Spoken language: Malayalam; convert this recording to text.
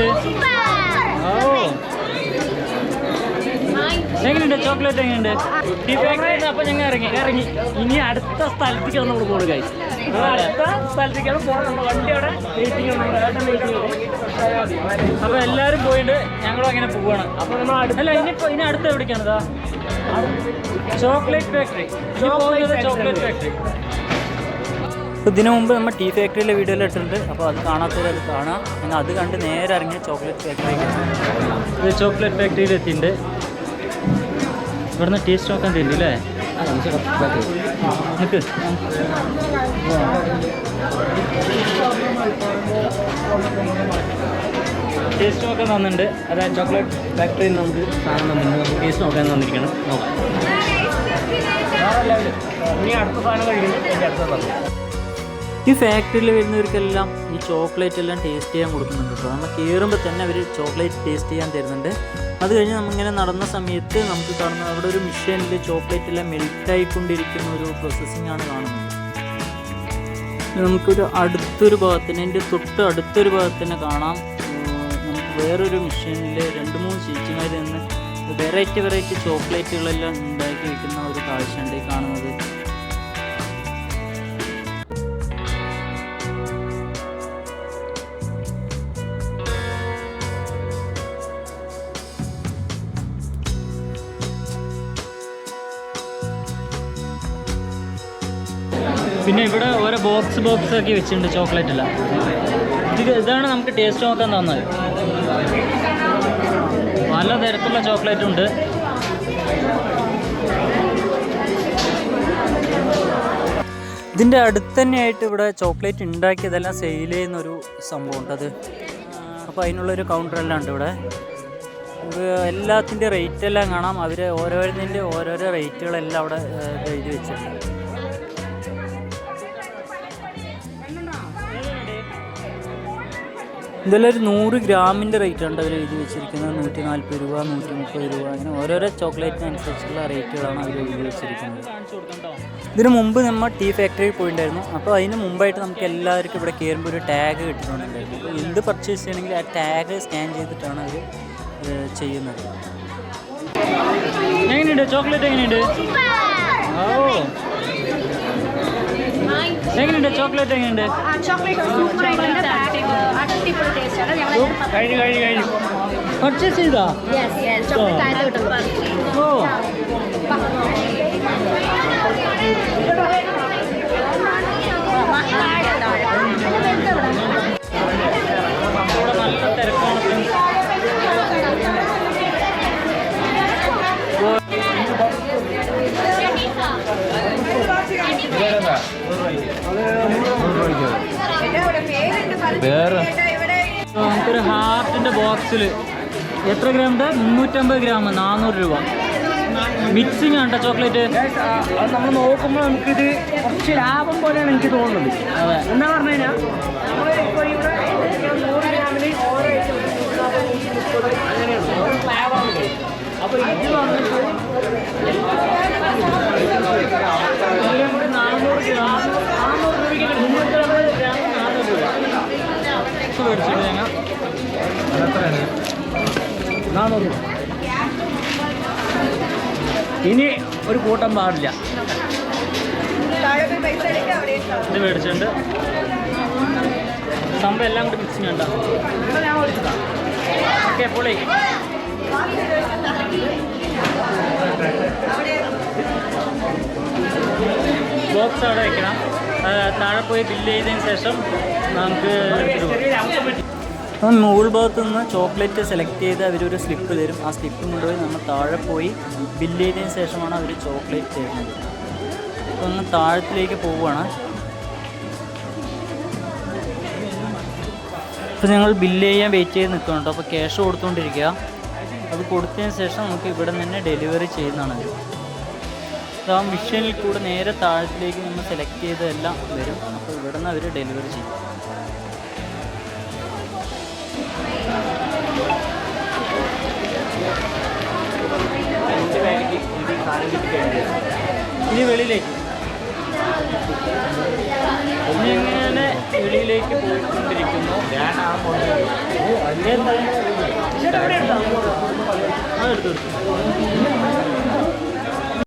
എങ്ങനെയുണ്ട്? എങ്ങനെയുണ്ട്? ചോക്ലേറ്റ് എങ്ങനെയുണ്ട്? ഈ ഫാക്ടറിയിൽ അപ്പൊ ഞങ്ങൾ ഇറങ്ങി ഇറങ്ങി. ഇനി അടുത്ത സ്ഥലത്തേക്കാണ് നമ്മൾ പോകുന്നത് ഗൈസ് അടുത്ത സ്ഥലത്തേക്കാണ് പോകുന്നത് വണ്ടി അവിടെ വെയിറ്റിംഗ് അപ്പൊ എല്ലാരും പോയിട്ട് ഞങ്ങളും അങ്ങനെ പോവാണ്. അപ്പൊ നമ്മൾ അല്ല ഇനിയിപ്പോ ഇനി അടുത്ത് എവിടേക്കാണ് ചോക്ലേറ്റ് ഫാക്ടറി ചോക്ലേറ്റ് ഫാക്ടറി ഇതിനു മുമ്പ് നമ്മൾ ടീ ഫാക്ടറിയിലെ വീഡിയോയിൽ എടുത്തിട്ടുണ്ട്. അപ്പോൾ അത് കാണാത്തവരത് കാണാം. പിന്നെ അത് കണ്ട് നേരെ ഇറങ്ങിയ ചോക്ലേറ്റ് ഫാക്ടറിയിലേക്ക് ഇത് ചോക്ലേറ്റ് ഫാക്ടറിയിൽ എത്തിയിട്ടുണ്ട്. ഇവിടുന്ന് ടേസ്റ്റ് നോക്കാൻ തരില്ല അല്ലേ നിൽക്ക് ടേസ്റ്റ് നോക്കാൻ തന്നിട്ടുണ്ട്. അതായത് ചോക്ലേറ്റ് ഫാക്ടറിയിൽ നമുക്ക് സാധനം തന്നിട്ടുണ്ട്. നമുക്ക് ടേസ്റ്റ് നോക്കാൻ തന്നിരിക്കണം. നോക്കാം. ഇനി അടുത്ത സാധനം കഴിക്കുന്നു എന്റെ അടുത്ത സാധനം. ഈ ഫാക്ടറിയിൽ വരുന്നവർക്കെല്ലാം ഈ ചോക്ലേറ്റ് എല്ലാം ടേസ്റ്റ് ചെയ്യാൻ കൊടുക്കുന്നുണ്ട് കേട്ടോ നമ്മൾ കയറുമ്പോൾ തന്നെ അവർ ചോക്ലേറ്റ് ടേസ്റ്റ് ചെയ്യാൻ തരുന്നുണ്ട്. അത് കഴിഞ്ഞ് നമ്മളിങ്ങനെ നടന്ന സമയത്ത് നമുക്ക് കാണുന്ന അവിടെ ഒരു മിഷീനിൽ ചോക്ലേറ്റ് എല്ലാം മെൽറ്റ് ആയിക്കൊണ്ടിരിക്കുന്ന ഒരു പ്രോസസ്സിംഗ് ആണ് കാണുന്നത്. നമുക്കൊരു അടുത്തൊരു ഭാഗത്തിന് എന്റെ തൊട്ട് അടുത്തൊരു ഭാഗത്തിനെ കാണാം. നമുക്ക് വേറൊരു മെഷീനിൽ രണ്ട് മൂന്ന് ചേച്ചിമാർ നിന്ന് വെറൈറ്റി വെറൈറ്റി ചോക്ലേറ്റുകളെല്ലാം ഉണ്ടാക്കി വയ്ക്കുന്ന ഒരു കാഴ്ചയുണ്ട് കാണുന്നത്. പിന്നെ ഇവിടെ ഓരോ ബോക്സ് ബോക്സ് ഒക്കെ വെച്ചിട്ടുണ്ട് ചോക്ലേറ്റ് ഇത് ഇതാണ് നമുക്ക് ടേസ്റ്റ് നോക്കാൻ തന്നത്. പല തരത്തിലുള്ള ചോക്ലേറ്റ് ഉണ്ട്. ഇതിന്റെ അടുത്ത് തന്നെയായിട്ട് ഇവിടെ ചോക്ലേറ്റ് ഉണ്ടാക്കിയതെല്ലാം സെയിൽ ചെയ്യുന്നൊരു സംഭവം ഉണ്ട് അത്. അപ്പോൾ അതിനുള്ളൊരു കൗണ്ടറെല്ലാം ഉണ്ട് ഇവിടെ. എല്ലാത്തിന്റെ റേറ്റ് എല്ലാം കാണാം. അവർ ഓരോന്നിന്റെ ഓരോരോ റേറ്റുകളെല്ലാം അവിടെ എഴുതി വെച്ചിട്ടുണ്ട്. ഇതെല്ലാം ഒരു നൂറ് ഗ്രാമിന്റെ റേറ്റ് ഉണ്ട് അവർ എഴുതി വെച്ചിരിക്കുന്നത്. നൂറ്റി നാൽപ്പത് രൂപ നൂറ്റി മുപ്പത് രൂപ. അങ്ങനെ ഓരോരോ ചോക്ലേറ്റിനനുസരിച്ചുള്ള റേറ്റുകളാണ് അവർ എഴുതി വെച്ചിരിക്കുന്നത്. ഇതിന് മുമ്പ് നമ്മൾ ടീ ഫാക്ടറിയിൽ പോയിട്ടുണ്ടായിരുന്നു അപ്പോൾ അതിന് മുമ്പായിട്ട് നമുക്ക് എല്ലാവർക്കും ഇവിടെ കയറുമ്പോൾ ഒരു ടാഗ് കിട്ടിയിട്ടുണ്ടായിരുന്നു. അപ്പോൾ എന്ത് പർച്ചേസ് ചെയ്യണമെങ്കിൽ ആ ടാഗ് സ്കാൻ ചെയ്തിട്ടാണ് അവർ ചെയ്യുന്നത്. എങ്ങനെയുണ്ട്? ചോക്ലേറ്റ് എങ്ങനെയുണ്ട്? ഓ. എങ്ങനെയുണ്ട്? ചോക്ലേറ്റ് എങ്ങനെയുണ്ട്? ചോക്ലേറ്റ് സൂപ്പർ കഴിഞ്ഞു കഴിഞ്ഞു കഴിഞ്ഞു. പർച്ചേസ് ചെയ്താ ഓ. നല്ല തിരക്കാണ്. വേറെ. നമുക്കൊരു ഹാർട്ടിന്റെ ബോക്സിൽ എത്ര ഗ്രാം ഉണ്ട്? മുന്നൂറ്റമ്പത് ഗ്രാം നാനൂറ് രൂപ. മിക്സിങ് ആണ് ചോക്ലേറ്റ്. അത് നമ്മൾ നോക്കുമ്പോൾ നമുക്കിത് കുറച്ച് ലാഭം പോലെയാണ് എനിക്ക് തോന്നുന്നത്. അതെ. എന്താ പറഞ്ഞു കഴിഞ്ഞാൽ അങ്ങനെയാണ്. അപ്പോൾ ഇത് വന്നിട്ട് ഇനി ഒരു കൂട്ടം പാടില്ല. ഇത് മേടിച്ചിട്ടുണ്ട് സംഭവം എല്ലാം കൂടി മിക്സിങ് ഉണ്ടോ ഓക്കെ പൊളി. ബോക്സ് അവിടെ വെക്കണം. താഴെ പോയി ബില്ല് ചെയ്തതിന് ശേഷം നമുക്ക് എടുത്തിട്ട് അപ്പം മുകൾ ഭാഗത്ത് നിന്ന് ചോക്ലേറ്റ് സെലക്ട് ചെയ്ത് അവരൊരു സ്ലിപ്പ് തരും. ആ സ്ലിപ്പ് കൊണ്ടുപോയി നമ്മൾ താഴെ പോയി ബില്ല് ചെയ്തതിന് ശേഷമാണ് അവർ ചോക്ലേറ്റ് തരുന്നത്. അപ്പം ഒന്ന് താഴത്തിലേക്ക് പോവുകയാണ്. ഇപ്പോൾ ഞങ്ങൾ ബില്ല് ചെയ്യാൻ വെയിറ്റ് ചെയ്ത് നിൽക്കുന്നുണ്ട്. അപ്പോൾ ക്യാഷ് കൊടുത്തുകൊണ്ടിരിക്കുക അത് കൊടുത്തതിന് ശേഷം നമുക്ക് ഇവിടെ തന്നെ ഡെലിവറി ചെയ്യുന്നതാണ്. അവർ അപ്പോൾ ആ മിഷനിൽ കൂടെ നേരെ താഴത്തിലേക്ക് നമ്മൾ സെലക്ട് ചെയ്തതെല്ലാം വരും. അപ്പോൾ ഇവിടെ നിന്ന് അവർ ഡെലിവറി ചെയ്യും. ഇനി വെളിയിലേക്ക്. ഇങ്ങനെ വെളിയിലേക്ക് പോയിക്കൊണ്ടിരിക്കുന്നു? ഞാൻ ആ എടുത്തു.